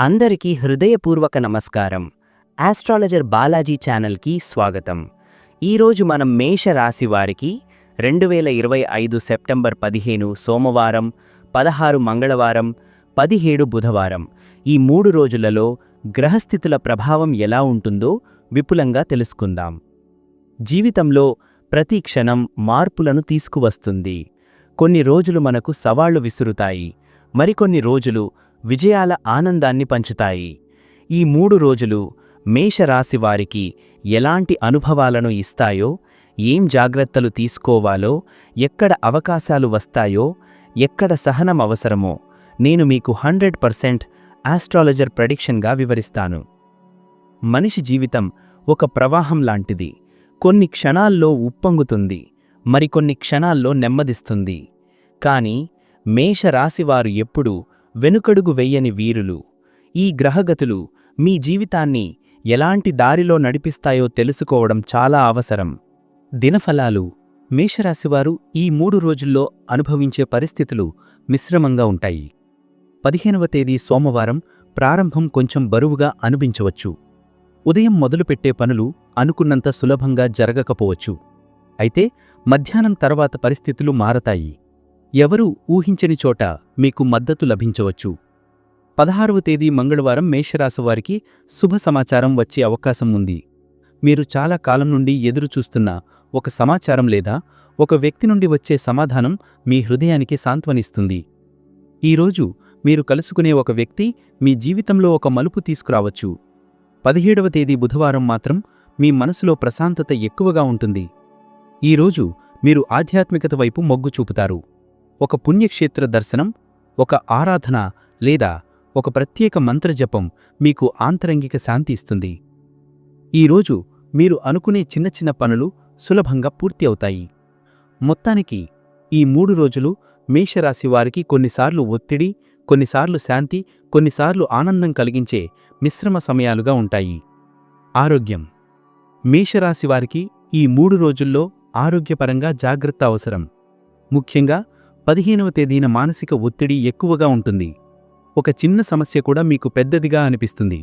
అందరికీ హృదయపూర్వక నమస్కారం. ఆస్ట్రాలజర్ బాలాజీ ఛానల్కి స్వాగతం. ఈరోజు మనం మేష రాశి వారికి రెండు వేల ఇరవై ఐదు సెప్టెంబర్ పదిహేను సోమవారం పదహారు మంగళవారం పదిహేడు బుధవారం. ఈ మూడు రోజులలో గ్రహస్థితుల ప్రభావం ఎలా ఉంటుందో విపులంగా తెలుసుకుందాం. జీవితంలో ప్రతి క్షణం మార్పులను తీసుకువస్తుంది. కొన్ని రోజులు మనకు సవాళ్ళు విసురుతాయి. మరికొన్ని రోజులు విజయాల ఆనందాన్ని పంచుతాయి. ఈ మూడు రోజులు మేషరాశి వారికి ఎలాంటి అనుభవాలను ఇస్తాయో ఏం జాగ్రత్తలు తీసుకోవాలో ఎక్కడ అవకాశాలు వస్తాయో ఎక్కడ సహనం అవసరమో నేను మీకు హండ్రెడ్ పర్సెంట్ ఆస్ట్రాలజర్ ప్రెడిక్షన్గా వివరిస్తాను. మనిషి జీవితం ఒక ప్రవాహం లాంటిది. కొన్ని క్షణాల్లో ఉప్పొంగుతుంది మరికొన్ని క్షణాల్లో నెమ్మదిస్తుంది. కాని మేషరాశివారు ఎప్పుడూ వెనుకడుగు వెయ్యని వీరులు. ఈ గ్రహగతులు మీ జీవితాన్ని ఎలాంటి దారిలో నడిపిస్తాయో తెలుసుకోవడం చాలా అవసరం. దినఫలాలు. మేషరాశివారు ఈ మూడు రోజుల్లో అనుభవించే పరిస్థితులు మిశ్రమంగా ఉంటాయి. పదిహేనవ తేదీ సోమవారం ప్రారంభం కొంచెం బరువుగా అనిపించవచ్చు. ఉదయం మొదలుపెట్టే పనులు అనుకున్నంత సులభంగా జరగకపోవచ్చు. అయితే మధ్యాహ్నం తర్వాత పరిస్థితులు మారతాయి. ఎవరూ ఊహించని చోట మీకు మద్దతు లభించవచ్చు. పదహారవ తేదీ మంగళవారం మేషరాశివారికి శుభ సమాచారం వచ్చే అవకాశం ఉంది. మీరు చాలా కాలం నుండి ఎదురుచూస్తున్న ఒక సమాచారం లేదా ఒక వ్యక్తి నుండి వచ్చే సమాధానం మీ హృదయానికి సాంత్వనిస్తుంది. ఈరోజు మీరు కలుసుకునే ఒక వ్యక్తి మీ జీవితంలో ఒక మలుపు తీసుకురావచ్చు. పదిహేడవ తేదీ బుధవారం మాత్రం మీ మనసులో ప్రశాంతత ఎక్కువగా ఉంటుంది. ఈరోజు మీరు ఆధ్యాత్మికత వైపు మొగ్గు చూపుతారు. ఒక పుణ్యక్షేత్ర దర్శనం ఒక ఆరాధన లేదా ఒక ప్రత్యేక మంత్రజపం మీకు ఆంతరంగిక శాంతి ఇస్తుంది. ఈరోజు మీరు అనుకునే చిన్న చిన్న పనులు సులభంగా పూర్తి అవుతాయి. మొత్తానికి ఈ మూడు రోజులు మేషరాశి వారికి కొన్నిసార్లు ఒత్తిడి కొన్నిసార్లు శాంతి కొన్నిసార్లు ఆనందం కలిగించే మిశ్రమ సమయాలుగా ఉంటాయి. ఆరోగ్యం. మేషరాశి వారికి ఈ మూడు రోజుల్లో ఆరోగ్యపరంగా జాగ్రత్త అవసరం. ముఖ్యంగా పదిహేనవ తేదీన మానసిక ఒత్తిడి ఎక్కువగా ఉంటుంది. ఒక చిన్న సమస్య కూడా మీకు పెద్దదిగా అనిపిస్తుంది.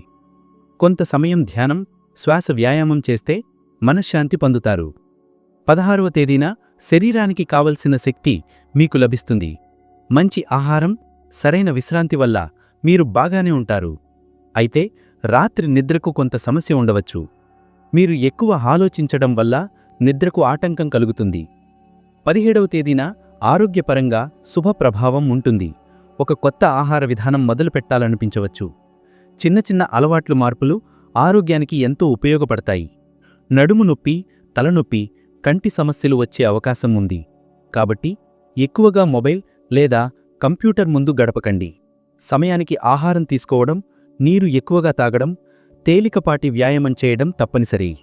కొంత సమయం ధ్యానం శ్వాస వ్యాయామం చేస్తే మనశ్శాంతి పొందుతారు. పదహారవ తేదీన శరీరానికి కావలసిన శక్తి మీకు లభిస్తుంది. మంచి ఆహారం సరైన విశ్రాంతి వల్ల మీరు బాగానే ఉంటారు. అయితే రాత్రి నిద్రకు కొంత సమస్య ఉండవచ్చు. మీరు ఎక్కువ ఆలోచించడం వల్ల నిద్రకు ఆటంకం కలుగుతుంది. పదిహేడవ తేదీన ఆరోగ్యపరంగా శుభ ప్రభావం ఉంటుంది. ఒక కొత్త ఆహార విధానం మొదలు పెట్టాలనిపించవచ్చు. చిన్న చిన్న అలవాట్లు మార్పులు ఆరోగ్యానికి ఎంతో ఉపయోగపడతాయి. నడుము నొప్పి తలనొప్పి కంటి సమస్యలు వచ్చే అవకాశం ఉంది. కాబట్టి ఎక్కువగా మొబైల్ లేదా కంప్యూటర్ ముందు గడపకండి. సమయానికి ఆహారం తీసుకోవడం నీరు ఎక్కువగా తాగడం తేలికపాటి వ్యాయామం చేయడం తప్పనిసరి.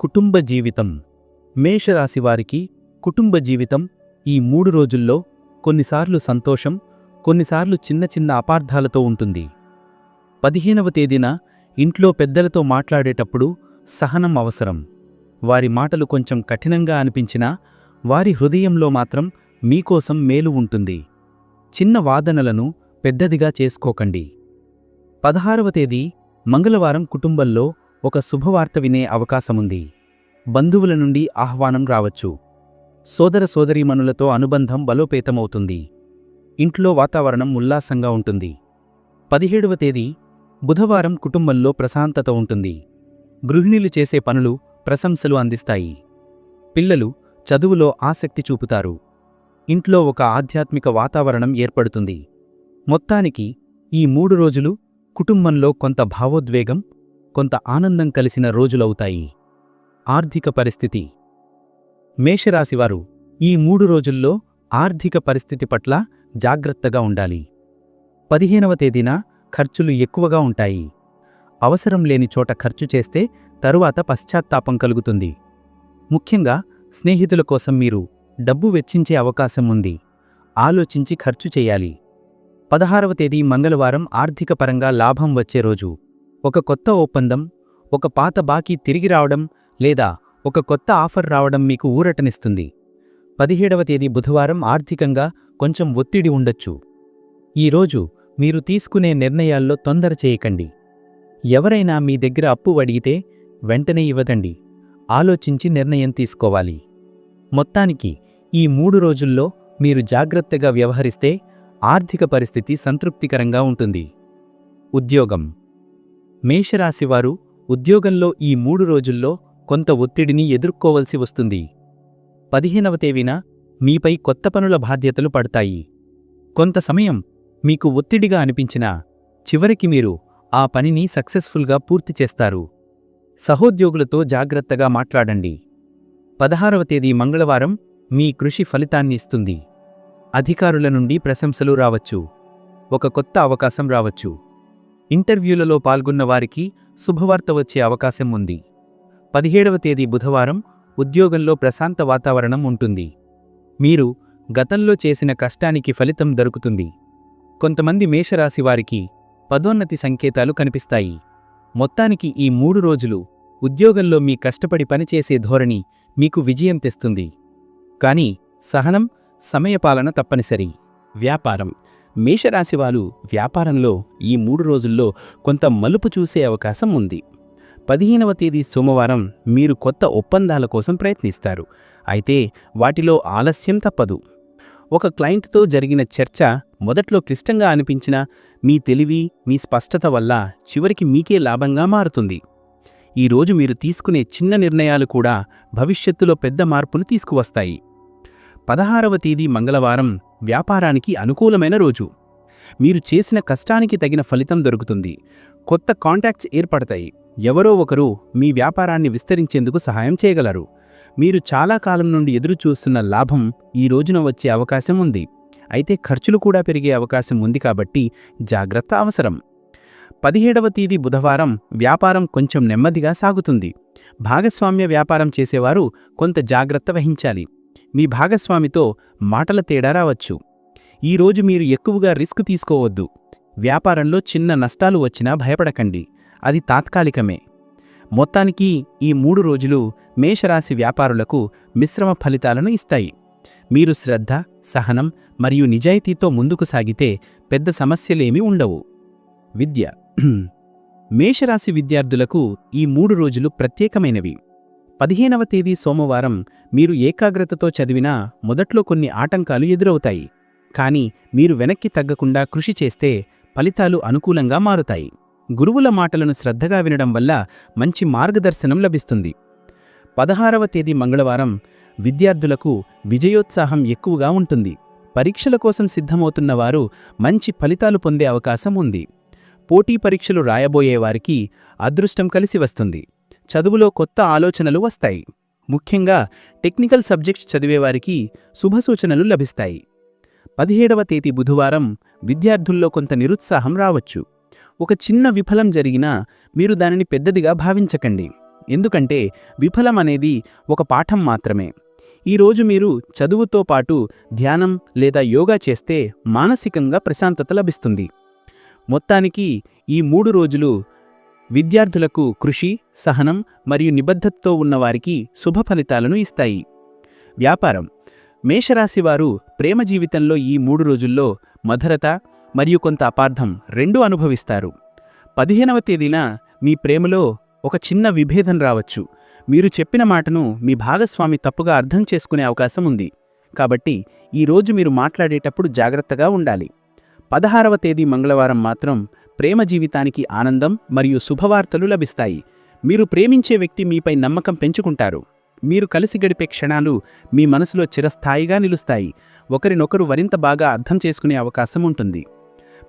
కుటుంబ జీవితం. మేషరాశివారికి కుటుంబ జీవితం ఈ మూడు రోజుల్లో కొన్నిసార్లు సంతోషం కొన్నిసార్లు చిన్న చిన్న అపార్థాలతో ఉంటుంది. పదిహేనవ తేదీన ఇంట్లో పెద్దలతో మాట్లాడేటప్పుడు సహనం అవసరం. వారి మాటలు కొంచెం కఠినంగా అనిపించినా వారి హృదయంలో మాత్రం మీకోసం మేలు ఉంటుంది. చిన్న వాదనలను పెద్దదిగా చేసుకోకండి. పదహారవ తేదీ మంగళవారం కుటుంబంలో ఒక శుభవార్త వినే అవకాశముంది. బంధువుల నుండి ఆహ్వానం రావచ్చు. సోదర సోదరీమణులతో అనుబంధం బలోపేతమవుతుంది. ఇంట్లో వాతావరణం ఉల్లాసంగా ఉంటుంది. పదిహేడవ తేదీ బుధవారం కుటుంబంలో ప్రశాంతత ఉంటుంది. గృహిణులు చేసే పనులు ప్రశంసలు అందిస్తాయి. పిల్లలు చదువులో ఆసక్తి చూపుతారు. ఇంట్లో ఒక ఆధ్యాత్మిక వాతావరణం ఏర్పడుతుంది. మొత్తానికి ఈ మూడు రోజులు కుటుంబంలో కొంత భావోద్వేగం కొంత ఆనందం కలిసిన రోజులవుతాయి. ఆర్థిక పరిస్థితి మేషరాశివారు ఈ మూడు రోజుల్లో ఆర్థిక పరిస్థితి పట్ల జాగ్రత్తగా ఉండాలి. పదిహేనవ తేదీన ఖర్చులు ఎక్కువగా ఉంటాయి. అవసరం లేని చోట ఖర్చు చేస్తే తరువాత పశ్చాత్తాపం కలుగుతుంది. ముఖ్యంగా స్నేహితుల కోసం మీరు డబ్బు వెచ్చించే అవకాశం ఉంది. ఆలోచించి ఖర్చు చేయాలి. పదహారవ తేదీ మంగళవారం ఆర్థికపరంగా లాభం వచ్చే రోజు. ఒక కొత్త ఒప్పందం ఒక పాత బాకీ తిరిగి రావడం లేదా ఒక కొత్త ఆఫర్ రావడం మీకు ఊరటనిస్తుంది. పదిహేడవ తేదీ బుధవారం ఆర్థికంగా కొంచెం ఒత్తిడి ఉండొచ్చు. ఈరోజు మీరు తీసుకునే నిర్ణయాల్లో తొందర చేయకండి. ఎవరైనా మీ దగ్గర అప్పు అడిగితే వెంటనే ఇవ్వదండి ఆలోచించి నిర్ణయం తీసుకోవాలి. మొత్తానికి ఈ మూడు రోజుల్లో మీరు జాగ్రత్తగా వ్యవహరిస్తే ఆర్థిక పరిస్థితి సంతృప్తికరంగా ఉంటుంది. ఉద్యోగం. మేషరాశివారు ఉద్యోగంలో ఈ మూడు రోజుల్లో కొంత ఒత్తిడిని ఎదుర్కోవలసి వస్తుంది. పదిహేనవ తేదీన మీపై కొత్త పనుల బాధ్యతలు పడతాయి. కొంత సమయం మీకు ఒత్తిడిగా అనిపించినా చివరికి మీరు ఆ పనిని సక్సెస్ఫుల్గా పూర్తి చేస్తారు. సహోద్యోగులతో జాగ్రత్తగా మాట్లాడండి. పదహారవ తేదీ మంగళవారం మీ కృషి ఫలితాన్ని ఇస్తుంది. అధికారుల నుండి ప్రశంసలు రావచ్చు. ఒక కొత్త అవకాశం రావచ్చు. ఇంటర్వ్యూలలో పాల్గొన్న వారికి శుభవార్త వచ్చే అవకాశం ఉంది. పదిహేడవ తేదీ బుధవారం ఉద్యోగంలో ప్రశాంత వాతావరణం ఉంటుంది. మీరు గతంలో చేసిన కష్టానికి ఫలితం దొరుకుతుంది. కొంతమంది మేషరాశి వారికి పదోన్నతి సంకేతాలు కనిపిస్తాయి. మొత్తానికి ఈ మూడు రోజులు ఉద్యోగంలో మీ కష్టపడి పనిచేసే ధోరణి మీకు విజయం తెస్తుంది. కానీ సహనం సమయపాలన తప్పనిసరి. వ్యాపారం. మేషరాశివారు వ్యాపారంలో ఈ మూడు రోజుల్లో కొంత మలుపు చూసే అవకాశం ఉంది. పదిహేనవ తేదీ సోమవారం మీరు కొత్త ఒప్పందాల కోసం ప్రయత్నిస్తారు. అయితే వాటిలో ఆలస్యం తప్పదు. ఒక క్లయింట్తో జరిగిన చర్చ మొదట్లో క్లిష్టంగా అనిపించినా మీ తెలివి మీ స్పష్టత వల్ల చివరికి మీకే లాభంగా మారుతుంది. ఈరోజు మీరు తీసుకునే చిన్న నిర్ణయాలు కూడా భవిష్యత్తులో పెద్ద మార్పులు తీసుకువస్తాయి. పదహారవ తేదీ మంగళవారం వ్యాపారానికి అనుకూలమైన రోజు. మీరు చేసిన కష్టానికి తగిన ఫలితం దొరుకుతుంది. కొత్త కాంటాక్ట్స్ ఏర్పడతాయి. ఎవరో ఒకరు మీ వ్యాపారాన్ని విస్తరించేందుకు సహాయం చేయగలరు. మీరు చాలా కాలం నుండి ఎదురు చూస్తున్న లాభం ఈ రోజున వచ్చే అవకాశం ఉంది. అయితే ఖర్చులు కూడా పెరిగే అవకాశం ఉంది కాబట్టి జాగ్రత్త అవసరం. పదిహేడవ తేదీ బుధవారం వ్యాపారం కొంచెం నెమ్మదిగా సాగుతుంది. భాగస్వామ్య వ్యాపారం చేసేవారు కొంత జాగ్రత్త వహించాలి. మీ భాగస్వామితో మాటల తేడా రావచ్చు. ఈరోజు మీరు ఎక్కువగా రిస్క్ తీసుకోవద్దు. వ్యాపారంలో చిన్న నష్టాలు వచ్చినా భయపడకండి. అది తాత్కాలికమే. మొత్తానికి ఈ మూడు రోజులు మేషరాశి వ్యాపారులకు మిశ్రమ ఫలితాలను ఇస్తాయి. మీరు శ్రద్ధ సహనం మరియు నిజాయితీతో ముందుకు సాగితే పెద్ద సమస్యలేమీ ఉండవు. విద్య. మేషరాశి విద్యార్థులకు ఈ మూడు రోజులు ప్రత్యేకమైనవి. పదిహేనవ తేదీ సోమవారం మీరు ఏకాగ్రతతో చదివినా మొదట్లో కొన్ని ఆటంకాలు ఎదురవుతాయి. కానీ మీరు వెనక్కి తగ్గకుండా కృషి చేస్తే ఫలితాలు అనుకూలంగా మారుతాయి. గురువుల మాటలను శ్రద్ధగా వినడం వల్ల మంచి మార్గదర్శనం లభిస్తుంది. పదహారవ తేదీ మంగళవారం విద్యార్థులకు విజయోత్సాహం ఎక్కువగా ఉంటుంది. పరీక్షల కోసం సిద్ధమవుతున్న వారు మంచి ఫలితాలు పొందే అవకాశం ఉంది. పోటీ పరీక్షలు రాయబోయేవారికి అదృష్టం కలిసి వస్తుంది. చదువులో కొత్త ఆలోచనలు వస్తాయి. ముఖ్యంగా టెక్నికల్ సబ్జెక్ట్స్ చదివేవారికి శుభసూచనలు లభిస్తాయి. పదిహేడవ తేదీ బుధవారం విద్యార్థుల్లో కొంత నిరుత్సాహం రావచ్చు. ఒక చిన్న విఫలం జరిగినా మీరు దానిని పెద్దదిగా భావించకండి. ఎందుకంటే విఫలం అనేది ఒక పాఠం మాత్రమే. ఈరోజు మీరు చదువుతో పాటు ధ్యానం లేదా యోగా చేస్తే మానసికంగా ప్రశాంతత లభిస్తుంది. మొత్తానికి ఈ మూడు రోజులు విద్యార్థులకు కృషి సహనం మరియు నిబద్ధతతో ఉన్నవారికి శుభ ఫలితాలను ఇస్తాయి. వ్యాపారం. మేషరాశివారు ప్రేమ జీవితంలో ఈ మూడు రోజుల్లో మధురత మరియు కొంత అపార్థం రెండూ అనుభవిస్తారు. పదిహేనవ తేదీన మీ ప్రేమలో ఒక చిన్న విభేదం రావచ్చు. మీరు చెప్పిన మాటను మీ భాగస్వామి తప్పుగా అర్థం చేసుకునే అవకాశం ఉంది. కాబట్టి ఈరోజు మీరు మాట్లాడేటప్పుడు జాగ్రత్తగా ఉండాలి. పదహారవ తేదీ మంగళవారం మాత్రం ప్రేమ జీవితానికి ఆనందం మరియు శుభవార్తలు లభిస్తాయి. మీరు ప్రేమించే వ్యక్తి మీపై నమ్మకం పెంచుకుంటారు. మీరు కలిసి గడిపే క్షణాలు మీ మనసులో చిరస్థాయిగా నిలుస్తాయి. ఒకరినొకరు మరింత బాగా అర్థం చేసుకునే అవకాశం ఉంటుంది.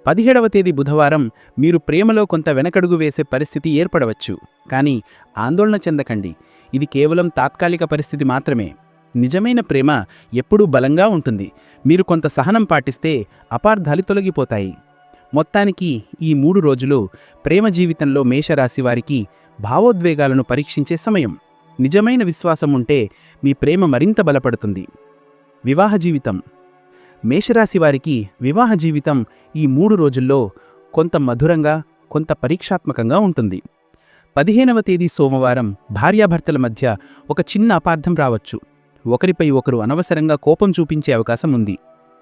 పదిహేడవ తేదీ బుధవారం మీరు ప్రేమలో కొంత వెనకడుగు వేసే పరిస్థితి ఏర్పడవచ్చు. కానీ ఆందోళన చెందకండి. ఇది కేవలం తాత్కాలిక పరిస్థితి మాత్రమే. నిజమైన ప్రేమ ఎప్పుడూ బలంగా ఉంటుంది. మీరు కొంత సహనం పాటిస్తే అపార్థాలు తొలగిపోతాయి. మొత్తానికి ఈ మూడు రోజులు ప్రేమ జీవితంలో మేషరాశి వారికి భావోద్వేగాలను పరీక్షించే సమయం. నిజమైన విశ్వాసం ఉంటే మీ ప్రేమ మరింత బలపడుతుంది. వివాహ జీవితం. మేషరాశి వారికి వివాహ జీవితం ఈ మూడు రోజుల్లో కొంత మధురంగా కొంత పరీక్షాత్మకంగా ఉంటుంది. పదిహేనవ తేదీ సోమవారం భార్యాభర్తల మధ్య ఒక చిన్న అపార్థం రావచ్చు. ఒకరిపై ఒకరు అనవసరంగా కోపం చూపించే అవకాశం ఉంది.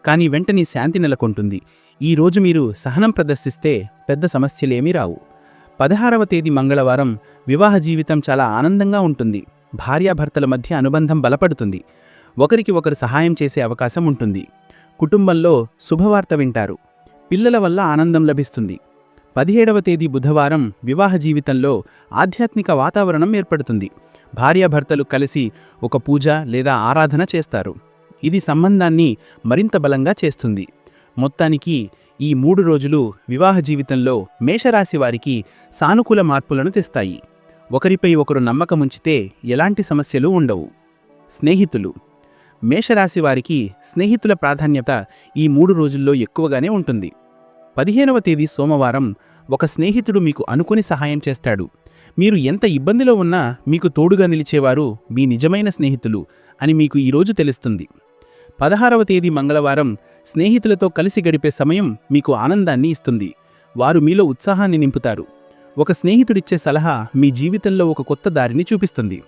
కానీ వెంటనే శాంతి నెలకొంటుంది. ఈ రోజు మీరు సహనం ప్రదర్శిస్తే పెద్ద సమస్యలేమీ రావు. పదహారవ తేదీ మంగళవారం వివాహ జీవితం చాలా ఆనందంగా ఉంటుంది. భార్యాభర్తల మధ్య అనుబంధం బలపడుతుంది. ఒకరికి ఒకరు సహాయం చేసే అవకాశం ఉంటుంది. కుటుంబంలో శుభవార్త వింటారు. పిల్లల వల్ల ఆనందం లభిస్తుంది. పదిహేడవ తేదీ బుధవారం వివాహ జీవితంలో ఆధ్యాత్మిక వాతావరణం ఏర్పడుతుంది. భార్యాభర్తలు కలిసి ఒక పూజ లేదా ఆరాధన చేస్తారు. ఇది సంబంధాన్ని మరింత బలంగా చేస్తుంది. మొత్తానికి ఈ మూడు రోజులు వివాహ జీవితంలో మేషరాశి వారికి సానుకూల మార్పులను తెస్తాయి. ఒకరిపై ఒకరు నమ్మకముంచితే ఎలాంటి సమస్యలు ఉండవు. స్నేహితులు మేషరాశి వారికి స్నేహితుల ప్రాధాన్యత ఈ మూడు రోజుల్లో ఎక్కువగానే ఉంటుంది. పదిహేనవ తేదీ సోమవారం ఒక స్నేహితుడు మీకు అనుకుని సహాయం చేస్తాడు. మీరు ఎంత ఇబ్బందిలో ఉన్నా మీకు తోడుగా నిలిచేవారు మీ నిజమైన స్నేహితులు అని మీకు ఈరోజు తెలుస్తుంది. పదహారవ తేదీ మంగళవారం స్నేహితులతో కలిసి గడిపే సమయం మీకు ఆనందాన్ని ఇస్తుంది. వారు మీలో ఉత్సాహాన్ని నింపుతారు. ఒక స్నేహితుడిచ్చే సలహా మీ జీవితంలో ఒక కొత్త దారిని చూపిస్తుంది.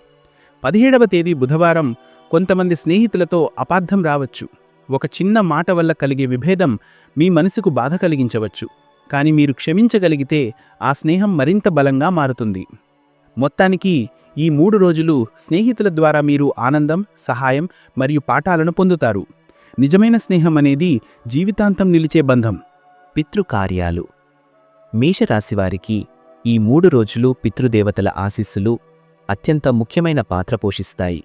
పదిహేడవ తేదీ బుధవారం కొంతమంది స్నేహితులతో అపార్థం రావచ్చు. ఒక చిన్న మాట వల్ల కలిగే విభేదం మీ మనసుకు బాధ కలిగించవచ్చు. కానీ మీరు క్షమించగలిగితే ఆ స్నేహం మరింత బలంగా మారుతుంది. మొత్తానికి ఈ మూడు రోజులు స్నేహితుల ద్వారా మీరు ఆనందం సహాయం మరియు పాఠాలను పొందుతారు. నిజమైన స్నేహం అనేది జీవితాంతం నిలిచే బంధం. పితృకార్యాలు. మేషరాశివారికి ఈ మూడు రోజులు పితృదేవతల ఆశీస్సులు అత్యంత ముఖ్యమైన పాత్ర పోషిస్తాయి.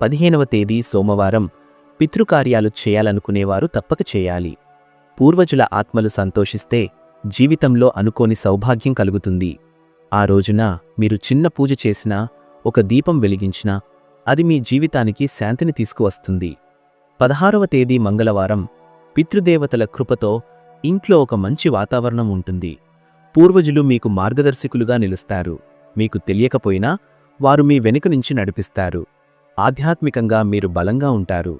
పదిహేనవ తేదీ సోమవారం పితృకార్యాలు చేయాలనుకునేవారు తప్పక చేయాలి. పూర్వజుల ఆత్మలు సంతోషిస్తే జీవితంలో అనుకోని సౌభాగ్యం కలుగుతుంది. ఆ రోజున మీరు చిన్న పూజ చేసినా ఒక దీపం వెలిగించినా అది మీ జీవితానికి శాంతిని తీసుకువస్తుంది. పదహారవ తేదీ మంగళవారం పితృదేవతల కృపతో ఇంట్లో ఒక మంచి వాతావరణం ఉంటుంది. పూర్వజులు మీకు మార్గదర్శకులుగా నిలుస్తారు. మీకు తెలియకపోయినా వారు మీ వెనుక నుంచి నడిపిస్తారు. ఆధ్యాత్మికంగా మీరు బలంగా ఉంటారు.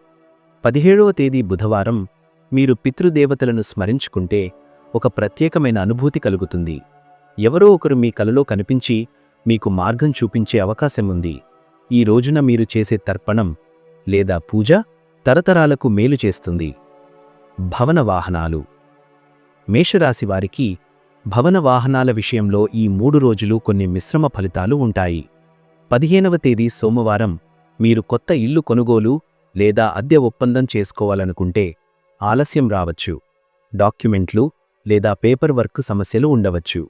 పదిహేడవ తేదీ బుధవారం మీరు పితృదేవతలను స్మరించుకుంటే ఒక ప్రత్యేకమైన అనుభూతి కలుగుతుంది. ఎవరో ఒకరు మీ కలలో కనిపించి మీకు మార్గం చూపించే అవకాశం ఉంది. ఈ రోజున మీరు చేసే తర్పణం లేదా పూజ తరతరాలకు మేలు చేస్తుంది. భవన వాహనాలు మేషరాశి వారికి భవన వాహనాల విషయంలో ఈ మూడు రోజులు కొన్ని మిశ్రమ ఫలితాలు ఉంటాయి. పదిహేనవ తేదీ సోమవారం మీరు కొత్త ఇల్లు కొనుగోలు లేదా అద్దె ఒప్పందం చేసుకోవాలనుకుంటే ఆలస్యం రావచ్చు. డాక్యుమెంట్లు లేదా పేపర్ వర్క్ సమస్యలు ఉండవచ్చు.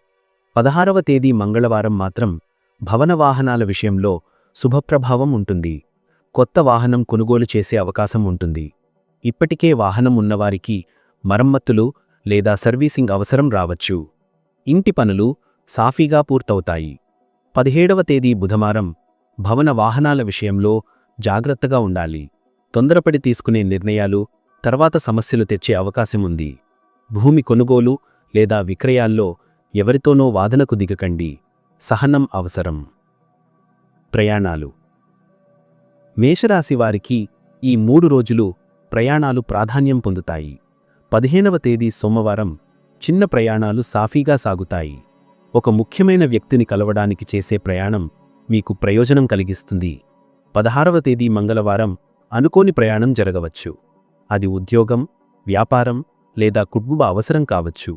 పదహారవ తేదీ మంగళవారం మాత్రం భవన వాహనాల విషయంలో శుభప్రభావం ఉంటుంది. కొత్త వాహనం కొనుగోలు చేసే అవకాశం ఉంటుంది. ఇప్పటికే వాహనం ఉన్నవారికి మరమ్మతులు లేదా సర్వీసింగ్ అవసరం రావచ్చు. ఇంటి పనులు సాఫీగా పూర్తవుతాయి. పదిహేడవ తేదీ బుధవారం భవన వాహనాల విషయంలో జాగ్రత్తగా ఉండాలి. తొందరపడి తీసుకునే నిర్ణయాలు తర్వాత సమస్యలు తెచ్చే అవకాశం ఉంది. భూమి కొనుగోలు లేదా విక్రయాల్లో ఎవరితోనో వాదనకు దిగకండి. సహనం అవసరం. ప్రయాణాలు. మేషరాశి వారికి ఈ మూడు రోజులు ప్రయాణాలు ప్రాధాన్యం పొందుతాయి. పదిహేనవ తేదీ సోమవారం చిన్న ప్రయాణాలు సాఫీగా సాగుతాయి. ఒక ముఖ్యమైన వ్యక్తిని కలవడానికి చేసే ప్రయాణం మీకు ప్రయోజనం కలిగిస్తుంది. పదహారవ తేదీ మంగళవారం అనుకోని ప్రయాణం జరగవచ్చు. అది ఉద్యోగం వ్యాపారం లేదా కుటుంబ అవసరం కావచ్చు.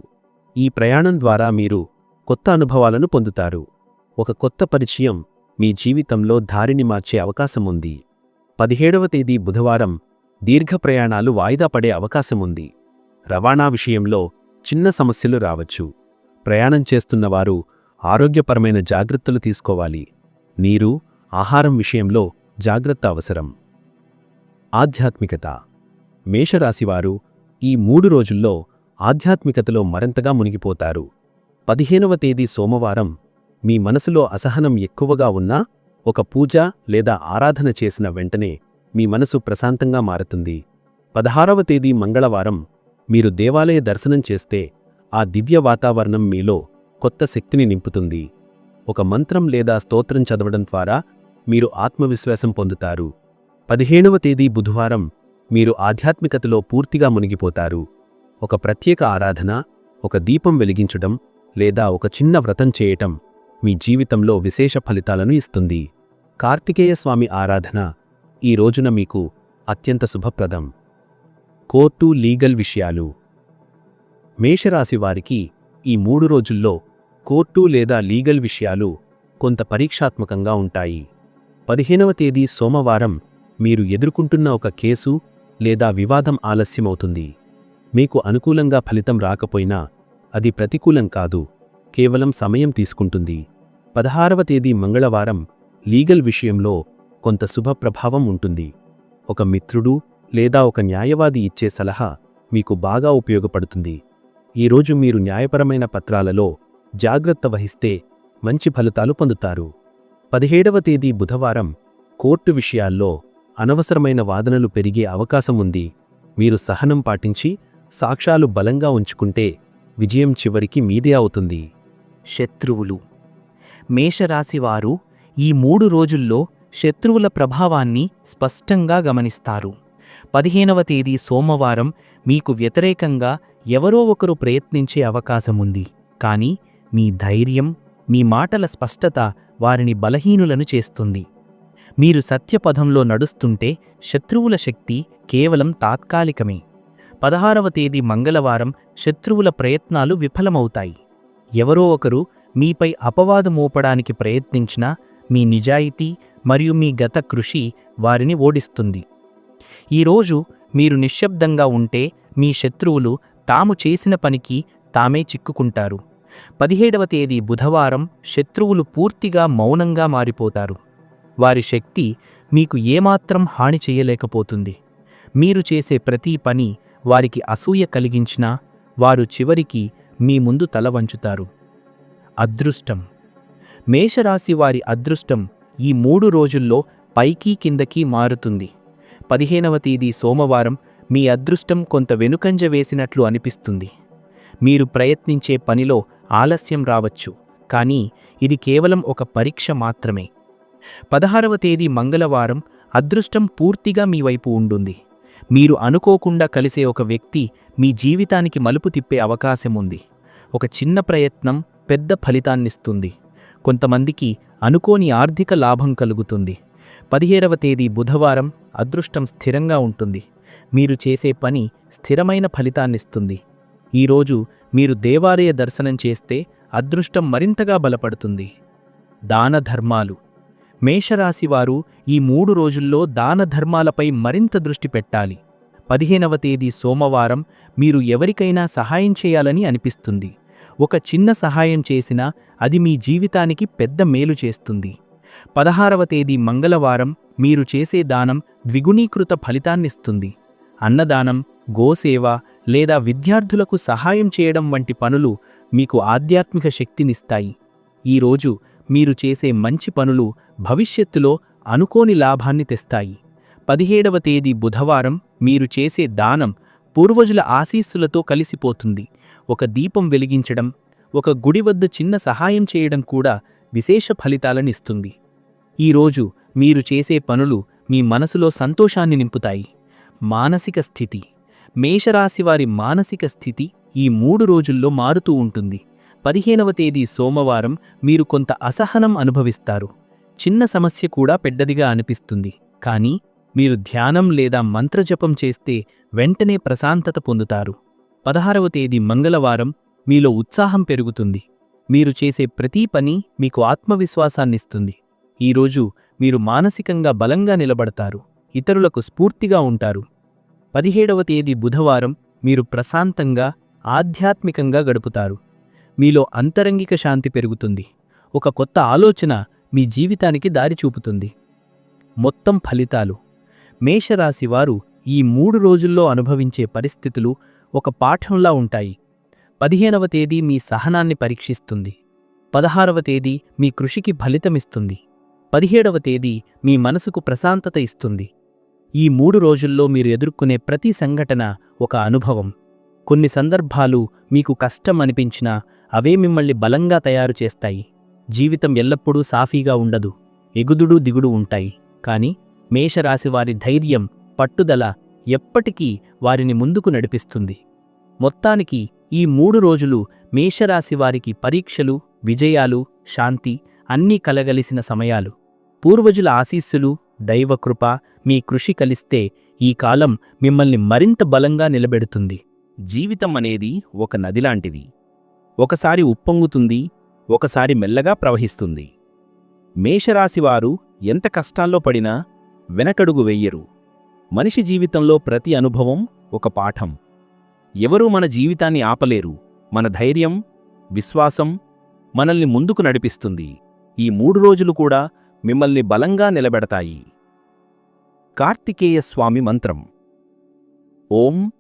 ఈ ప్రయాణం ద్వారా మీరు కొత్త అనుభవాలను పొందుతారు. ఒక కొత్త పరిచయం మీ జీవితంలో దారిని మార్చే అవకాశం ఉంది. పదిహేడవ తేదీ బుధవారం దీర్ఘ ప్రయాణాలు వాయిదా పడే అవకాశం ఉంది. రవాణా విషయంలో చిన్న సమస్యలు రావచ్చు. ప్రయాణం చేస్తున్నవారు ఆరోగ్యపరమైన జాగ్రత్తలు తీసుకోవాలి. నీరు ఆహారం విషయంలో జాగ్రత్త అవసరం. ఆధ్యాత్మికత. మేషరాశివారు ఈ మూడు రోజుల్లో ఆధ్యాత్మికతలో మరింతగా మునిగిపోతారు. పదిహేనవ తేదీ సోమవారం మీ మనసులో అసహనం ఎక్కువగా ఉన్నా ఒక పూజ లేదా ఆరాధన చేసిన వెంటనే మీ మనసు ప్రశాంతంగా మారుతుంది. పదహారవ తేదీ మంగళవారం మీరు దేవాలయ దర్శనం చేస్తే ఆ దివ్య వాతావరణం మీలో కొత్త శక్తిని నింపుతుంది. ఒక మంత్రం లేదా స్తోత్రం చదవడం ద్వారా మీరు ఆత్మవిశ్వాసం పొందుతారు. పదిహేనవ తేదీ బుధవారం మీరు ఆధ్యాత్మికతలో పూర్తిగా మునిగిపోతారు. ఒక ప్రత్యేక ఆరాధన ఒక దీపం వెలిగించడం లేదా ఒక చిన్న వ్రతం చేయటం మీ జీవితంలో విశేష ఫలితాలను ఇస్తుంది. కార్తికేయ స్వామి ఆరాధన ఈ రోజున మీకు అత్యంత శుభప్రదం. కోర్టు లీగల్ విషయాలు. మేషరాశి వారికి ఈ మూడు రోజుల్లో కోర్టు లేదా లీగల్ విషయాలు కొంత పరీక్షాత్మకంగా ఉంటాయి. పదిహేనవ తేదీ సోమవారం మీరు ఎదుర్కొంటున్న ఒక కేసు లేదా వివాదం ఆలస్యమవుతుంది. మీకు అనుకూలంగా ఫలితం రాకపోయినా అది ప్రతికూలం కాదు కేవలం సమయం తీసుకుంటుంది. పదహారవ తేదీ మంగళవారం లీగల్ విషయంలో కొంత శుభప్రభావం ఉంటుంది. ఒక మిత్రుడు లేదా ఒక న్యాయవాది ఇచ్చే సలహా మీకు బాగా ఉపయోగపడుతుంది. ఈరోజు మీరు న్యాయపరమైన పత్రాలలో జాగ్రత్త వహిస్తే మంచి ఫలితాలు పొందుతారు. పదిహేడవ తేదీ బుధవారం కోర్టు విషయాల్లో అనవసరమైన వాదనలు పెరిగే అవకాశం ఉంది. మీరు సహనం పాటించి సాక్ష్యాలు బలంగా ఉంచుకుంటే విజయం చివరికి మీదే అవుతుంది. శత్రువులు. మేషరాశివారు ఈ మూడు రోజుల్లో శత్రువుల ప్రభావాన్ని స్పష్టంగా గమనిస్తారు. పదిహేనవ తేదీ సోమవారం మీకు వ్యతిరేకంగా ఎవరో ఒకరు ప్రయత్నించే అవకాశముంది. కానీ మీ ధైర్యం మీ మాటల స్పష్టత వారిని బలహీనులను చేస్తుంది. మీరు సత్యపథంలో నడుస్తుంటే శత్రువుల శక్తి కేవలం తాత్కాలికమే. పదహారవ తేదీ మంగళవారం శత్రువుల ప్రయత్నాలు విఫలమవుతాయి. ఎవరో ఒకరు మీపై అపవాదు మోపడానికి ప్రయత్నించినా మీ నిజాయితీ మరియు మీ గత కృషి వారిని ఓడిస్తుంది. ఈరోజు మీరు నిశ్శబ్దంగా ఉంటే మీ శత్రువులు తాము చేసిన పనికి తామే చిక్కుకుంటారు. పదిహేడవ తేదీ బుధవారం శత్రువులు పూర్తిగా మౌనంగా మారిపోతారు. వారి శక్తి మీకు ఏమాత్రం హాని చేయలేకపోతుంది. మీరు చేసే ప్రతి పని వారికి అసూయ కలిగించినా వారు చివరికి మీ ముందు తల వంచుతారు. అదృష్టం. మేషరాశి వారి అదృష్టం ఈ మూడు రోజుల్లో పైకి కిందకి మారుతుంది. పదిహేనవ తేదీ సోమవారం మీ అదృష్టం కొంత వెనుకంజ వేసినట్లు అనిపిస్తుంది. మీరు ప్రయత్నించే పనిలో ఆలస్యం రావచ్చు కానీ ఇది కేవలం ఒక పరీక్ష మాత్రమే. పదహారవ తేదీ మంగళవారం అదృష్టం పూర్తిగా మీ వైపు ఉండుంది. మీరు అనుకోకుండా కలిసే ఒక వ్యక్తి మీ జీవితానికి మలుపు తిప్పే అవకాశం ఉంది. ఒక చిన్న ప్రయత్నం పెద్ద ఫలితాన్నిస్తుంది. కొంతమందికి అనుకోని ఆర్థిక లాభం కలుగుతుంది. పదిహేడవ తేదీ బుధవారం అదృష్టం స్థిరంగా ఉంటుంది. మీరు చేసే పని స్థిరమైన ఫలితాన్నిస్తుంది. ఈరోజు మీరు దేవాలయ దర్శనం చేస్తే అదృష్టం మరింతగా బలపడుతుంది. దాన ధర్మాలు. మేషరాశివారు ఈ మూడు రోజుల్లో దాన ధర్మాలపై మరింత దృష్టి పెట్టాలి. పదిహేనవ తేదీ సోమవారం మీరు ఎవరికైనా సహాయం చేయాలని అనిపిస్తుంది. ఒక చిన్న సహాయం చేసినా అది మీ జీవితానికి పెద్ద మేలు చేస్తుంది. పదహారవ తేదీ మంగళవారం మీరు చేసే దానం ద్విగుణీకృత ఫలితాన్నిస్తుంది. అన్నదానం గోసేవ లేదా విద్యార్థులకు సహాయం చేయడం వంటి పనులు మీకు ఆధ్యాత్మిక శక్తినిస్తాయి. ఈరోజు మీరు చేసే మంచి పనులు భవిష్యత్తులో అనుకోని లాభాన్ని తెస్తాయి. పదిహేడవ తేదీ బుధవారం మీరు చేసే దానం పూర్వజుల ఆశీస్సులతో కలిసిపోతుంది. ఒక దీపం వెలిగించడం ఒక గుడి వద్ద చిన్న సహాయం చేయడం కూడా విశేష ఫలితాలనిస్తుంది ఈరోజు మీరు చేసే పనులు మీ మనసులో సంతోషాన్ని నింపుతాయి. మానసిక స్థితి మేషరాశివారి మానసిక స్థితి ఈ మూడు రోజుల్లో మారుతూ ఉంటుంది. పదిహేనవ తేదీ సోమవారం మీరు కొంత అసహనం అనుభవిస్తారు. చిన్న సమస్య కూడా పెద్దదిగా అనిపిస్తుంది. కానీ మీరు ధ్యానం లేదా మంత్రజపం చేస్తే వెంటనే ప్రశాంతత పొందుతారు. పదహారవ తేదీ మంగళవారం మీలో ఉత్సాహం పెరుగుతుంది. మీరు చేసే ప్రతి పని మీకు ఆత్మవిశ్వాసాన్నిస్తుంది. ఈరోజు మీరు మానసికంగా బలంగా నిలబడతారు. ఇతరులకు స్ఫూర్తిగా ఉంటారు. పదిహేడవ తేదీ బుధవారం మీరు ప్రశాంతంగా ఆధ్యాత్మికంగా గడుపుతారు. మీలో అంతరంగిక శాంతి పెరుగుతుంది. ఒక కొత్త ఆలోచన మీ జీవితానికి దారి చూపుతుంది. మొత్తం ఫలితాలు. మేషరాశివారు ఈ మూడు రోజుల్లో అనుభవించే పరిస్థితులు ఒక పాఠంలా ఉంటాయి. పదిహేనవ తేదీ మీ సహనాన్ని పరీక్షిస్తుంది. పదహారవ తేదీ మీ కృషికి ఫలితమిస్తుంది. పదిహేడవ తేదీ మీ మనసుకు ప్రశాంతత ఇస్తుంది. ఈ మూడు రోజుల్లో మీరు ఎదుర్కొనే ప్రతి సంఘటన ఒక అనుభవం. కొన్ని సందర్భాలు మీకు కష్టం అనిపించినా అవే మిమ్మల్ని బలంగా తయారు చేస్తాయి. జీవితం ఎల్లప్పుడూ సాఫీగా ఉండదు ఎగుదుడు దిగుడు ఉంటాయి. కాని మేషరాశివారి ధైర్యం పట్టుదల ఎప్పటికీ వారిని ముందుకు నడిపిస్తుంది. మొత్తానికి ఈ మూడు రోజులు మేషరాశివారికి పరీక్షలు విజయాలు శాంతి అన్నీ కలగలిసిన సమయాలు. పూర్వజుల ఆశీస్సులు దైవకృప మీ కృషి కలిస్తే ఈ కాలం మిమ్మల్ని మరింత బలంగా నిలబెడుతుంది. జీవితం అనేది ఒక నదిలాంటిది. ఒకసారి ఉప్పొంగుతుంది ఒకసారి మెల్లగా ప్రవహిస్తుంది. మేషరాశివారు ఎంత కష్టాల్లో పడినా వెనకడుగు వెయ్యరు మనిషి జీవితంలో ప్రతి అనుభవం ఒక పాఠం. ఎవరూ మన జీవితాన్ని ఆపలేరు. మన ధైర్యం విశ్వాసం మనల్ని ముందుకు నడిపిస్తుంది. ఈ మూడు రోజులు కూడా మిమ్మల్ని బలంగా నిలబెడతాయి. కార్తికేయ స్వామి మంత్రం. ఓం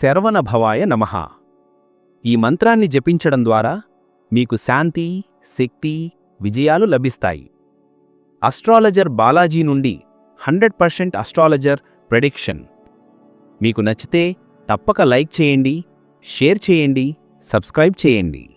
శరవణభవాయ నమ. నమః ఈ మంత్రాన్ని జపించడం ద్వారా మీకు శాంతి శక్తి విజయాలు లభిస్తాయి. అస్ట్రాలజర్ బాలాజీ నుండి హండ్రెడ్ పర్సెంట్ అస్ట్రాలజర్ ప్రెడిక్షన్. మీకు నచ్చితే తప్పక లైక్ చేయండి షేర్ చేయండి సబ్స్క్రైబ్ చేయండి.